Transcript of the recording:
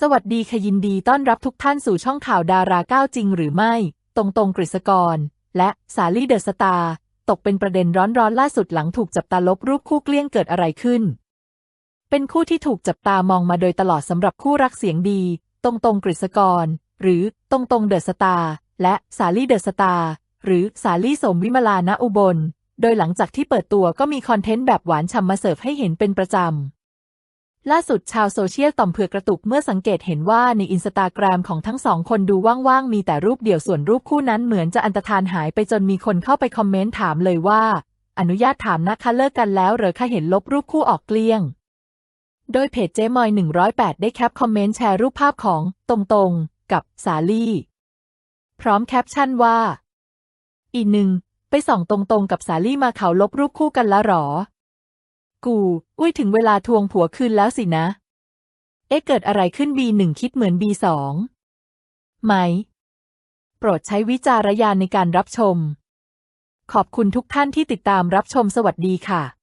สวัสดีค่ะยินดีต้อนรับทุกท่านสู่ช่องข่าวดาราก้าวจริงหรือไม่ ตรงตรงกฤษกร และสาลี่เดอะสตาร์ตกเป็นประเด็นร้อนๆล่าสุดหลังถูกจับตาลบรูปคู่เกลี้ยงเกิดอะไรขึ้น เป็นคู่ที่ถูกจับตามองมาโดยตลอดสำหรับคู่รักเสียงดี ตรงตรงกฤษกร หรือตรงตรงเดอะสตาร์และสาลี่เดอะสตาร์หรือสาลี่สมวิมลาณอุบล โดยหลังจากที่เปิดตัวก็มีคอนเทนต์แบบหวานฉ่ำมาเสิร์ฟให้เห็นเป็นประจำ ล่าสุดชาวโซเชียลต่อมเผือกกระตุกเมื่อสังเกตเห็นว่าในอินสตาแกรมของทั้งสองคนดูว่างๆ มีแต่รูปเดี่ยวส่วนรูปคู่นั้นเหมือนจะอันตรธานหายไปจนมีคนเข้าไปคอมเมนต์ถามเลยว่า อนุญาตถามนะคะเลิกกันแล้วเหรอคะเห็นลบรูปคู่ออกเกลี้ยง โดยเพจเจมอย 108 ได้แคปคอมเมนต์แชร์รูปภาพของตรงๆ กับสาลี่ พร้อมแคปชั่นว่า อีหนึ่งไปส่องตรงๆ กับสาลี่มาเขาลบรูปคู่กันแล้วหรอ กู อุ้ยถึงเวลาทวงผัวคืนแล้วสินะ เอ๊ะเกิดอะไรขึ้นบีหนึ่งคิดเหมือนบีสองไหม โปรดใช้วิจารณญาณในการรับชม ขอบคุณทุกท่านที่ติดตามรับชมสวัสดีค่ะ